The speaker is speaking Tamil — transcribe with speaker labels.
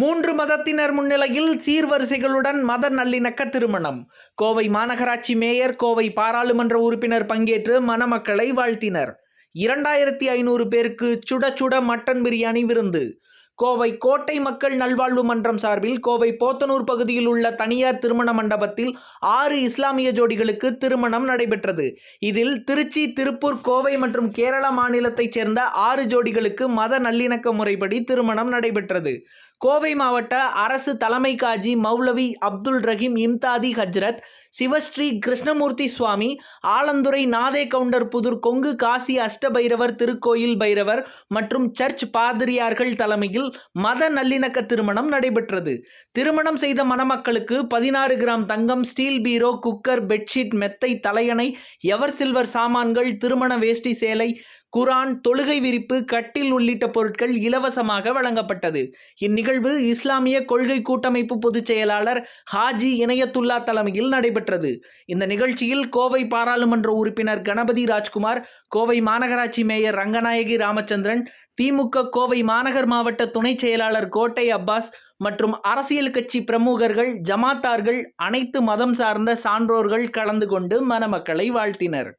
Speaker 1: மூன்று மதத்தினர் முன்னிலையில் சீர்வரிசைகளுடன் மத நல்லிணக்க திருமணம். கோவை மாநகராட்சி மேயர் கோவை பாராளுமன்ற உறுப்பினர் பங்கேற்று மணமக்களை வாழ்த்தினர். இரண்டாயிரத்தி ஐநூறு பேருக்கு சுட சுட மட்டன் பிரியாணி விருந்து. கோவை கோட்டை மக்கள் நல்வாழ்வு மன்றம் சார்பில் கோவை போத்தனூர் பகுதியில் உள்ள தனியார் திருமண மண்டபத்தில் ஆறு இஸ்லாமிய ஜோடிகளுக்கு திருமணம் நடைபெற்றது. இதில் திருச்சி திருப்பூர் கோவை மற்றும் கேரள மாநிலத்தைச் சேர்ந்த ஆறு ஜோடிகளுக்கு மத நல்லிணக்க முறைப்படி திருமணம் நடைபெற்றது. கோவை மாவட்ட அரசு தலைமை காஜி மௌலவி அப்துல் ரஹீம் இம்தாதி ஹஜ்ரத் சிவஸ்ரீ கிருஷ்ணமூர்த்தி சுவாமி ஆலந்துறை நாதே கவுண்டர் புதூர் கொங்கு காசி அஷ்டபைரவர் திருக்கோயில் பைரவர் மற்றும் சர்ச் பாதிரியார்கள் தலைமையில் மத நல்லிணக்க திருமணம் நடைபெற்றது. திருமணம் செய்த மணமக்களுக்கு பதினாறு கிராம் தங்கம் ஸ்டீல் பீரோ குக்கர் பெட்ஷீட் மெத்தை தலையணை எவர் சில்வர் சாமான்கள் திருமண வேஷ்டி சேலை குரான் தொழுகை விரிப்பு கட்டில் உள்ளிட்ட பொருட்கள் இலவசமாக வழங்கப்பட்டது. இந்நிகழ்வு இஸ்லாமிய கொள்கை கூட்டமைப்பு பொதுச் செயலாளர் ஹாஜி இணையத்துல்லா தலைமையில் நடைபெற்றது. இந்த நிகழ்ச்சியில் கோவை பாராளுமன்ற உறுப்பினர் கணபதி ராஜ்குமார் கோவை மாநகராட்சி மேயர் ரங்கநாயகி ராமச்சந்திரன் திமுக கோவை மாநகர் மாவட்ட துணை செயலாளர் கோட்டை அப்பாஸ் மற்றும் அரசியல் கட்சி பிரமுகர்கள் ஜமாத்தார்கள் அனைத்து மதம் சார்ந்த சான்றோர்கள் கலந்து கொண்டு மணமக்களை வாழ்த்தினர்.